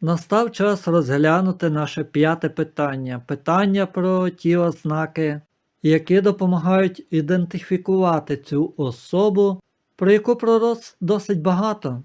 Настав час розглянути наше п'яте питання питання про ті ознаки, які допомагають ідентифікувати цю особу, про яку пророцтв досить багато.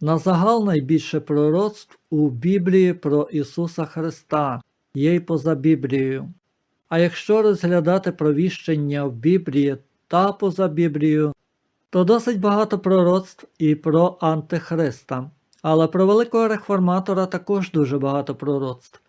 На загал найбільше пророцтв у Біблії про Ісуса Христа, є й поза Біблією. А якщо розглядати провіщення в Біблії та поза Біблією, то досить багато пророцтв і про Антихриста. Але про великого реформатора також дуже багато пророцтв.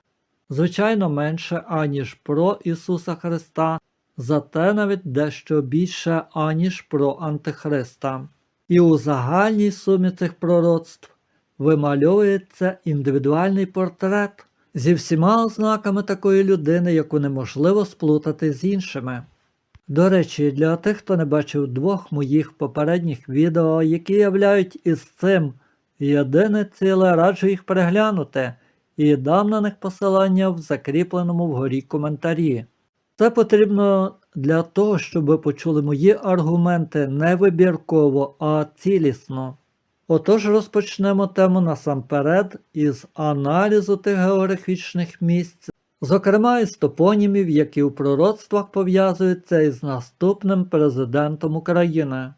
Звичайно, менше, аніж про Ісуса Христа, зате навіть дещо більше, аніж про Антихриста. І у загальній сумі цих пророцтв вимальовується індивідуальний портрет зі всіма ознаками такої людини, яку неможливо сплутати з іншими. До речі, для тих, хто не бачив двох моїх попередніх відео, які являють із цим єдине ціле, раджу їх переглянути і дам на них посилання в закріпленому вгорі коментарі. Це потрібно для того, щоб ви почули мої аргументи не вибірково, а цілісно. Отож розпочнемо тему насамперед із аналізу тих географічних місць, зокрема із топонімів, які у пророцтвах пов'язуються із наступним президентом України.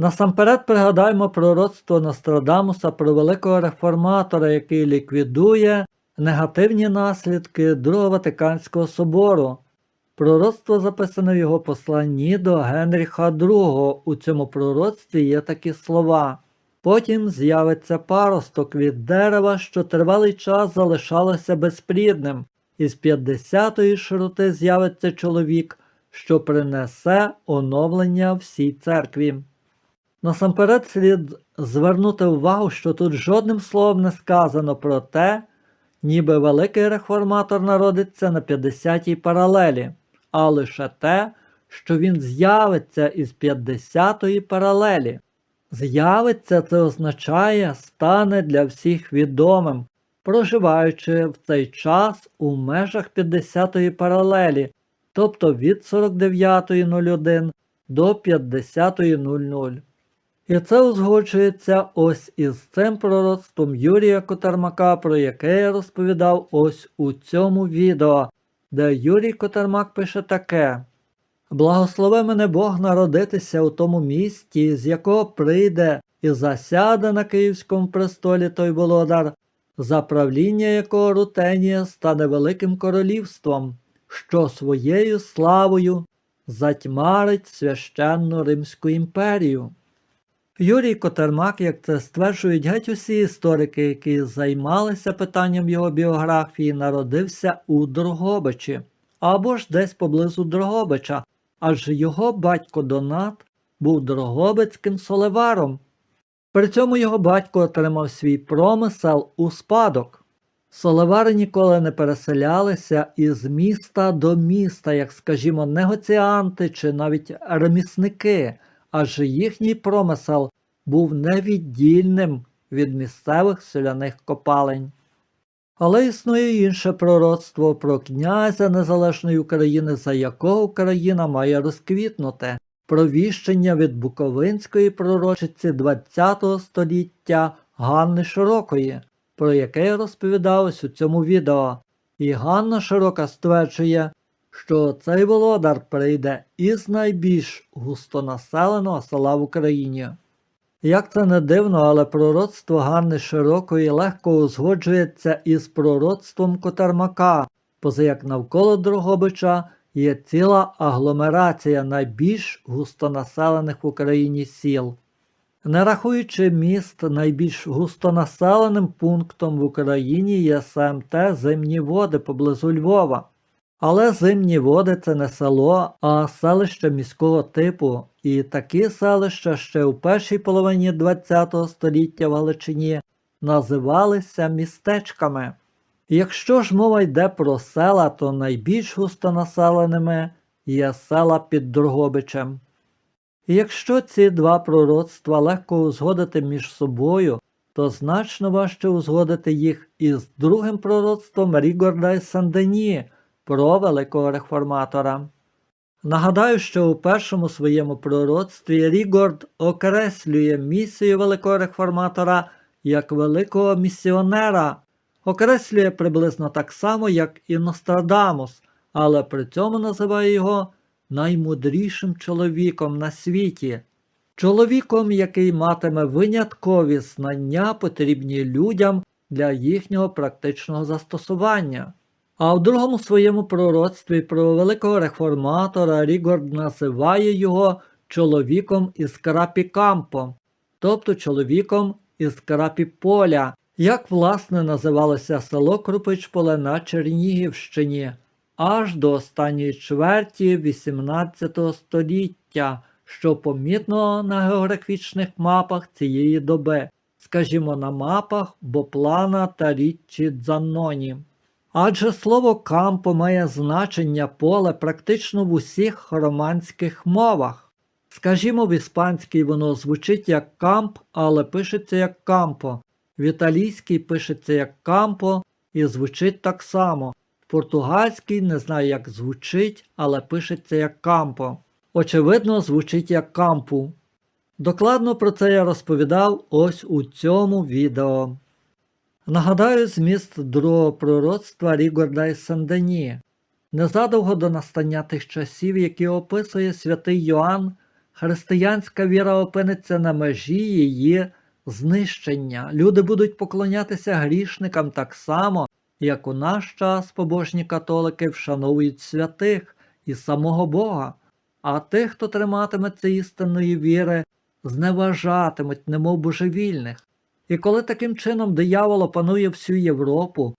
Насамперед пригадаємо пророцтво Нострадамуса про великого реформатора, який ліквідує негативні наслідки Другого Ватиканського собору. Пророцтво записане в його посланні до Генріха II. У цьому пророцтві є такі слова. Потім з'явиться паросток від дерева, що тривалий час залишалося безплідним, із 50-ї широти з'явиться чоловік, що принесе оновлення всій церкві. Насамперед слід звернути увагу, що тут жодним словом не сказано про те, ніби великий реформатор народиться на 50-й паралелі, а лише те, що він з'явиться із 50-ї паралелі. З'явиться це означає стане для всіх відомим, проживаючи в цей час у межах 50-ї паралелі, тобто від 49.01 до 50.00. І це узгоджується ось із цим пророцтвом Юрія Котермака, про яке я розповідав ось у цьому відео, де Юрій Котермак пише таке. Благослови мене Бог народитися у тому місті, з якого прийде і засяде на Київському престолі той володар, за правління якого Рутенія стане великим королівством, що своєю славою затьмарить священну Римську імперію. Юрій Котермак, як це стверджують геть усі історики, які займалися питанням його біографії, народився у Дрогобичі або ж десь поблизу Дрогобича, адже його батько Донат був Дрогобицьким солеваром. При цьому його батько отримав свій промисел у спадок. Солевари ніколи не переселялися із міста до міста, як, скажімо, негоціанти чи навіть ремісники, адже їхній промисел був невіддільним від місцевих соляних копалень. Але існує інше пророцтво про князя Незалежної України, за якого Україна має розквітнути, провіщення від Буковинської пророчиці ХХ століття Ганни Широкої, про яке я розповідав ось у цьому відео. І Ганна Широка стверджує, що цей володар прийде із найбільш густонаселеного села в Україні. Як це не дивно, але пророцтво Ганни Широкої легко узгоджується із пророцтвом Котармака, поза як навколо Дрогобича є ціла агломерація найбільш густонаселених в Україні сіл. Не рахуючи міст, найбільш густонаселеним пунктом в Україні є СМТ Зимні води поблизу Львова. Але зимні води це не село, а селище міського типу, і такі селища ще у першій половині ХХ століття в Галичині називалися містечками. Якщо ж мова йде про села, то найбільш густонаселеними є села під Дрогобичем. Якщо ці два пророцтва легко узгодити між собою, то значно важче узгодити їх із другим пророцтвом Рігорда і Сандені про великого реформатора. Нагадаю, що у першому своєму пророцтві Рігорд окреслює місію великого реформатора як великого місіонера, окреслює приблизно так само, як і Нострадамус, але при цьому називає його наймудрішим чоловіком на світі. Чоловіком, який матиме виняткові знання, потрібні людям для їхнього практичного застосування. А в другому своєму пророцтві про великого реформатора Рігорд називає його чоловіком із Крапікампо, тобто чоловіком із Крапіполя, як власне називалося село Крупичполе на Чернігівщині, аж до останньої чверті 18 століття, що помітно на географічних мапах цієї доби, скажімо, на мапах Боплана та річчі Дзаноні. Адже слово кампо має значення поле практично в усіх романських мовах. Скажімо, в іспанській воно звучить як камп, але пишеться як кампо. В італійській пишеться як кампо і звучить так само. В португальській не знаю, як звучить, але пишеться як кампо. Очевидно, звучить як кампу. Докладно про це я розповідав ось у цьому відео. Нагадаю зміст другого пророцтва Рігорда із Сен-Дені. Незадовго до настання тих часів, які описує святий Йоанн, християнська віра опиниться на межі її знищення. Люди будуть поклонятися грішникам так само, як у наш час побожні католики вшановують святих і самого Бога, а тих, хто триматиметься істинної віри, зневажатимуть, немов божевільних. І коли таким чином диявол опанує всю Європу,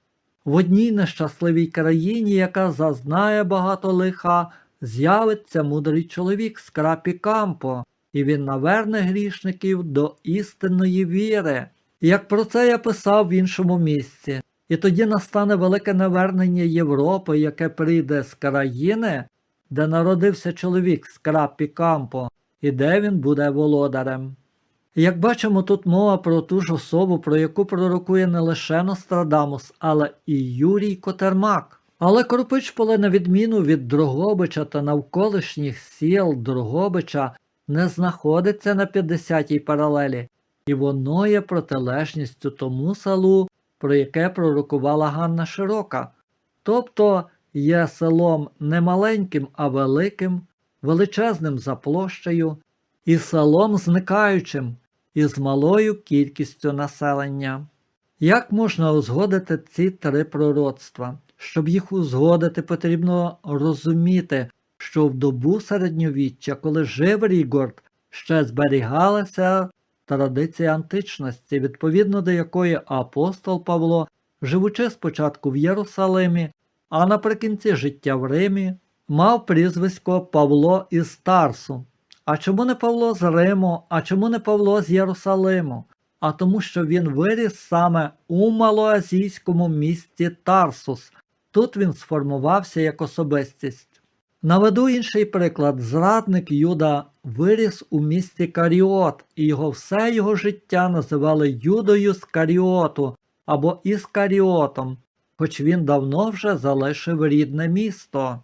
в одній нещасливій країні, яка зазнає багато лиха, з'явиться мудрий чоловік з крапі Кампо, і він наверне грішників до істинної віри. Як про це я писав в іншому місці. І тоді настане велике навернення Європи, яке прийде з країни, де народився чоловік з крапі Кампо, і де він буде володарем. Як бачимо, тут мова про ту ж особу, про яку пророкує не лише Нострадамус, але і Юрій Котермак. Але Кропичполе, на відміну від Дрогобича та навколишніх сіл Дрогобича, не знаходиться на 50-й паралелі, і воно є протилежністю тому селу, про яке пророкувала Ганна Широка. Тобто є селом не маленьким, а великим, величезним за площею, і селом зникаючим із малою кількістю населення. Як можна узгодити ці три пророцтва? Щоб їх узгодити, потрібно розуміти, що в добу середньовіччя, коли жив Рігорд, ще зберігалася традиція античності, відповідно до якої апостол Павло, живучи спочатку в Єрусалимі, а наприкінці життя в Римі, мав прізвисько Павло із Тарсу. А чому не Павло з Риму, а чому не Павло з Єрусалиму? А тому, що він виріс саме у малоазійському місті Тарсус. Тут він сформувався як особистість. Наведу інший приклад. Зрадник Юда виріс у місті Каріот, і його все його життя називали Юдою з Каріоту або Іскаріотом, хоч він давно вже залишив рідне місто.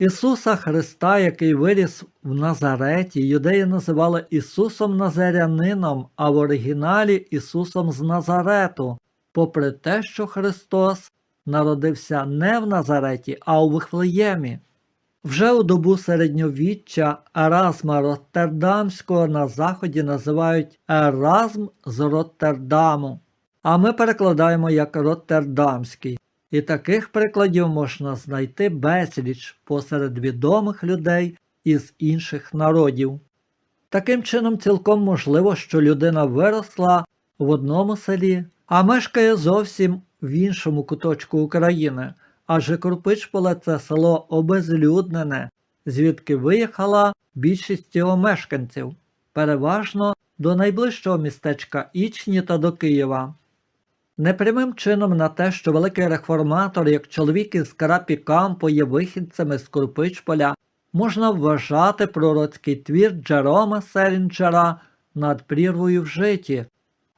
Ісуса Христа, який виріс в Назареті, юдеї називали Ісусом Назарянином, а в оригіналі Ісусом з Назарету, попри те, що Христос народився не в Назареті, а у Вифлеємі. Вже у добу середньовіччя Еразма Роттердамського на Заході називають Еразм з Роттердаму, а ми перекладаємо як Роттердамський. І таких прикладів можна знайти безліч посеред відомих людей із інших народів. Таким чином, цілком можливо, що людина виросла в одному селі, а мешкає зовсім в іншому куточку України, адже Крупичполе це село обезлюднене, звідки виїхала більшість його мешканців, переважно до найближчого містечка Ічні та до Києва. Непрямим чином на те, що великий реформатор, як чоловік із Карапі Кампо є вихідцями з Крупичполя, можна вважати пророцький твір Джерома Селінджера над прірвою в житті,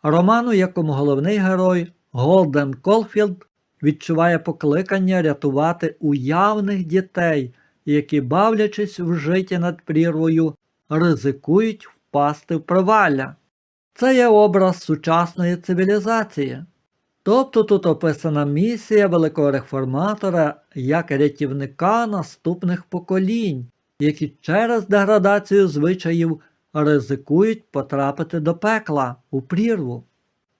роману, якому головний герой Голден Колфілд відчуває покликання рятувати уявних дітей, які, бавлячись в житті над прірвою, ризикують впасти в провалля. Це є образ сучасної цивілізації. Тобто тут описана місія великого реформатора як рятівника наступних поколінь, які через деградацію звичаїв ризикують потрапити до пекла у прірву.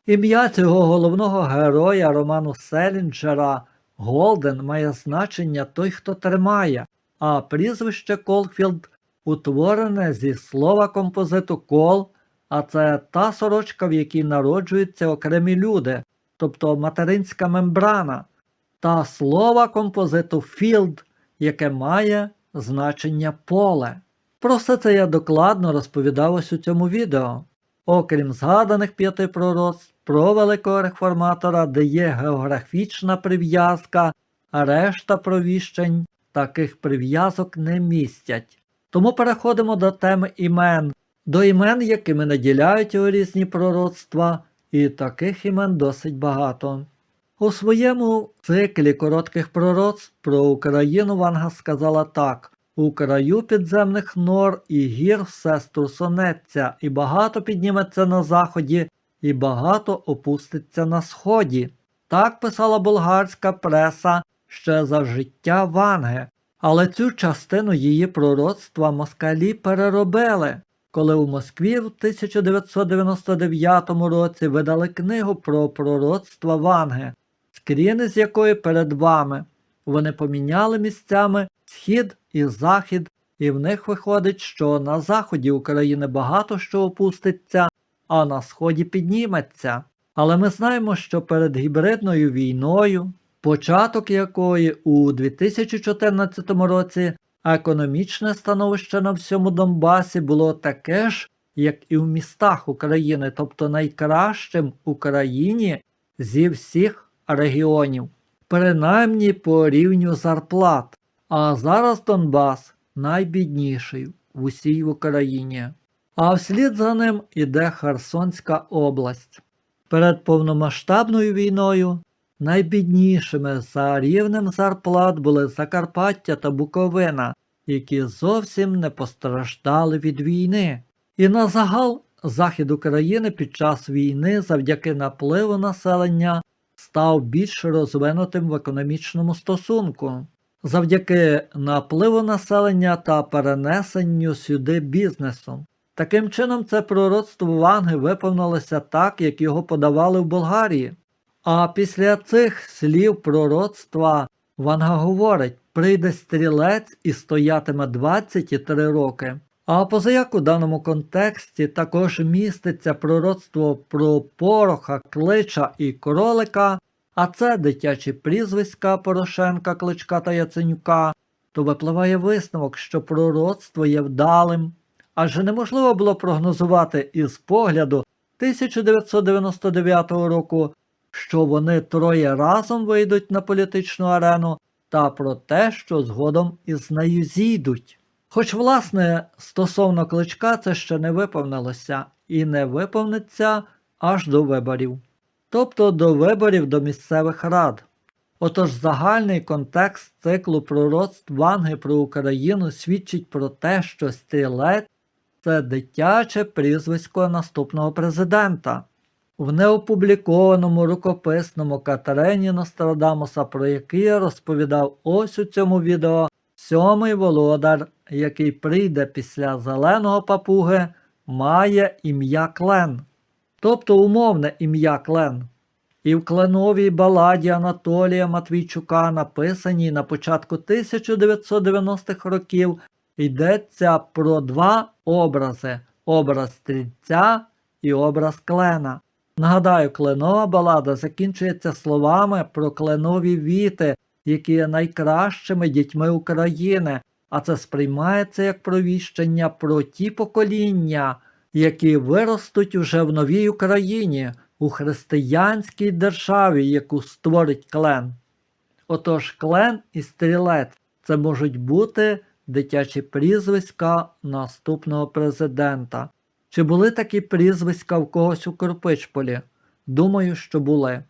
Ім'я цього головного героя роману Селінджера Голден має значення той, хто тримає, а прізвище Колфілд утворене зі слова композиту кол, а це та сорочка, в якій народжуються окремі люди, тобто материнська мембрана, та слова композиту філд, яке має значення поле. Про все це я докладно розповідав ось у цьому відео. Окрім згаданих п'яти пророцтв про великого реформатора, де є географічна прив'язка, а решта провіщень таких прив'язок не містять. Тому переходимо до теми імен, до імен, якими наділяють у різні пророцтва, і таких імен досить багато. У своєму циклі коротких пророцтв про Україну Ванга сказала так. У краю підземних нор і гір все струсонеться, і багато підніметься на заході, і багато опуститься на сході. Так писала болгарська преса ще за життя Ванги, але цю частину її пророцтва москалі переробили, коли у Москві в 1999 році видали книгу про пророцтва Ванги, скріни з якої перед вами. Вони поміняли місцями схід і захід, і в них виходить, що на заході України багато що опуститься, а на сході підніметься. Але ми знаємо, що перед гібридною війною, початок якої у 2014 році економічне становище на всьому Донбасі було таке ж, як і в містах України, тобто найкращим в Україні зі всіх регіонів, принаймні по рівню зарплат. А зараз Донбас найбідніший в усій Україні. А вслід за ним іде Херсонська область. Перед повномасштабною війною найбіднішими за рівнем зарплат були Закарпаття та Буковина, які зовсім не постраждали від війни. І на загал захід України під час війни завдяки напливу населення став більш розвинутим в економічному стосунку завдяки напливу населення та перенесенню сюди бізнесу. Таким чином, це пророцтво Ванги виповнилося так, як його подавали в Болгарії. А після цих слів пророцтва Ванга говорить: прийде стрілець і стоятиме 23 роки. А позаяк у даному контексті також міститься пророцтво про пороха, клича і кролика, а це дитячі прізвиська Порошенка, Кличка та Яценюка, то випливає висновок, що пророцтво є вдалим, адже неможливо було прогнозувати із погляду 1999 року, що вони троє разом вийдуть на політичну арену, та про те, що згодом із нею зійдуть. Хоч, власне, стосовно кличка це ще не виповнилося і не виповниться аж до виборів тобто до виборів до місцевих рад. Отож загальний контекст циклу пророцтв Ванги про Україну свідчить про те, що стрілець це дитяче прізвисько наступного президента. В неопублікованому рукописному Катерині Нострадамуса, про який я розповідав ось у цьому відео, сьомий володар, який прийде після зеленого папуги, має ім'я Клен тобто умовне ім'я Клен. І в кленовій баладі Анатолія Матвійчука, написаній на початку 1990-х років, йдеться про два образи образ стрільця і образ клена. Нагадаю, кленова балада закінчується словами про кленові віти, які є найкращими дітьми України, а це сприймається як провіщення про ті покоління які виростуть уже в новій Україні, у християнській державі, яку створить клен. Отож клен і стрілець це можуть бути дитячі прізвиська наступного президента. Чи були такі прізвиська в когось у Корпичполі? Думаю, що були.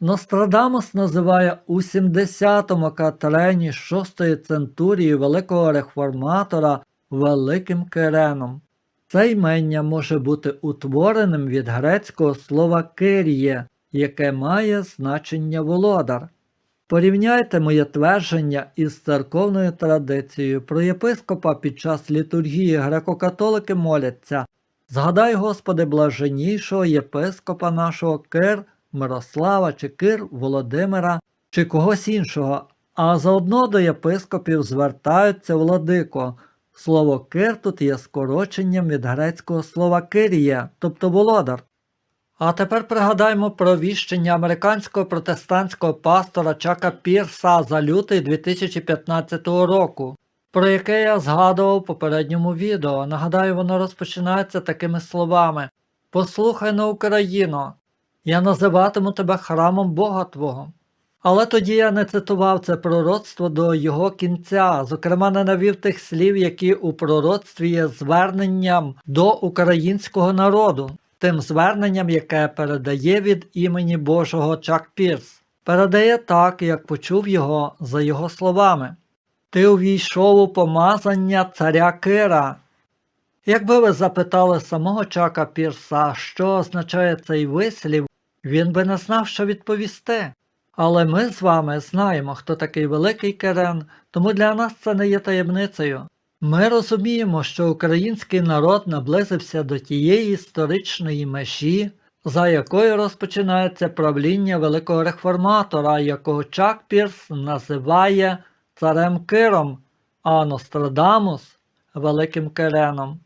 Нострадамус називає у 70-му катрені 6-ї центурії великого реформатора Великим Киреном. Це ймення може бути утвореним від грецького слова «киріє», яке має значення володар. Порівняйте моє твердження із церковною традицією. Про єпископа під час літургії греко-католики моляться. Згадай, Господи, блаженнішого єпископа нашого Кир Мирослава чи Кир Володимира чи когось іншого, а заодно до єпископів звертаються владико. Слово Кир тут є скороченням від грецького слова Кирія, тобто володар. А тепер пригадаймо про віщення американського протестантського пастора Чака Пірса за лютий 2015 року, про яке я згадував у попередньому відео. Нагадаю, воно розпочинається такими словами: Послухай на Україну, я називатиму тебе храмом Бога Твого. Але тоді я не цитував це пророцтво до його кінця, зокрема, не навів тих слів, які у пророцтві є зверненням до українського народу, тим зверненням, яке передає від імені Божого Чак Пірс. Передає так, як почув його за його словами. Ти увійшов у помазання царя Кира. Якби ви запитали самого Чака Пірса, що означає цей вислів, він би не знав, що відповісти. Але ми з вами знаємо, хто такий великий Керен, тому для нас це не є таємницею. Ми розуміємо, що український народ наблизився до тієї історичної межі, за якою розпочинається правління великого реформатора, якого Чак Пірс називає царем Киром, а Нострадамус Великим Кереном.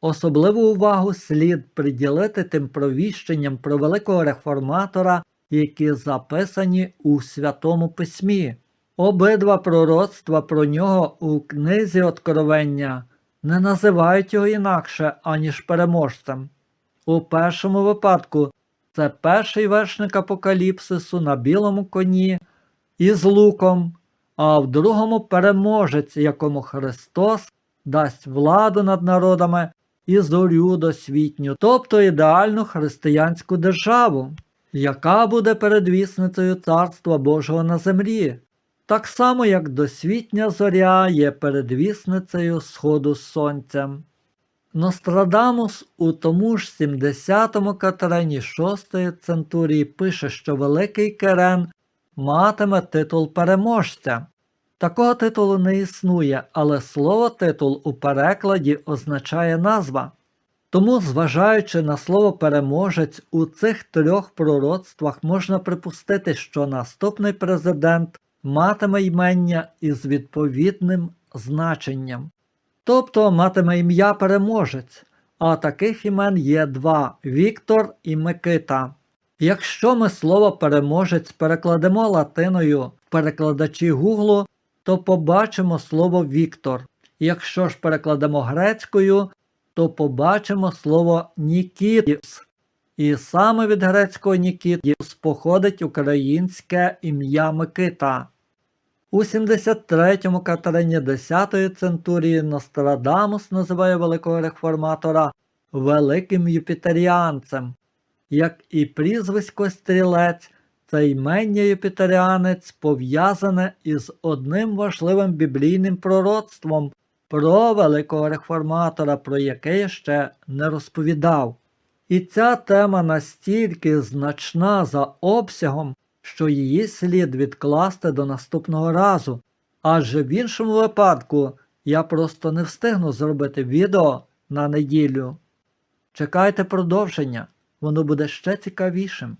Особливу увагу слід приділити тим провіщенням про великого реформатора, які записані у Святому Письмі. Обидва пророцтва про нього у книзі Откровення не називають його інакше, аніж переможцем. У першому випадку це перший вершник апокаліпсису на білому коні із луком, а в другому переможець, якому Христос дасть владу над народами і зорю досвітню, тобто ідеальну християнську державу, яка буде передвісницею Царства Божого на землі, так само як досвітня зоря є передвісницею сходу сонця. Нострадамус у тому ж 70-му катерені 6-ї центурії пише, що Великий Керен матиме титул переможця. Такого титулу не існує, але слово титул у перекладі означає назва. Тому, зважаючи на слово переможець, у цих трьох пророцтвах можна припустити, що наступний президент матиме ймення із відповідним значенням, тобто матиме ім'я переможець, а таких імен є два Віктор і Микита. Якщо ми слово переможець перекладемо латиною в перекладачі Гуглу, то побачимо слово Віктор. Якщо ж перекладемо грецькою, то побачимо слово Нікітіс. І саме від грецького Нікітіс походить українське ім'я Микита. У 73-му катерині 10-ї центурії Нострадамус називає великого реформатора великим юпітеріанцем. Як і прізвисько стрілець, це імення юпітеріанець пов'язане із одним важливим біблійним пророцтвом про великого реформатора, про яке я ще не розповідав. І ця тема настільки значна за обсягом, що її слід відкласти до наступного разу, адже в іншому випадку я просто не встигну зробити відео на неділю. Чекайте продовження, воно буде ще цікавішим.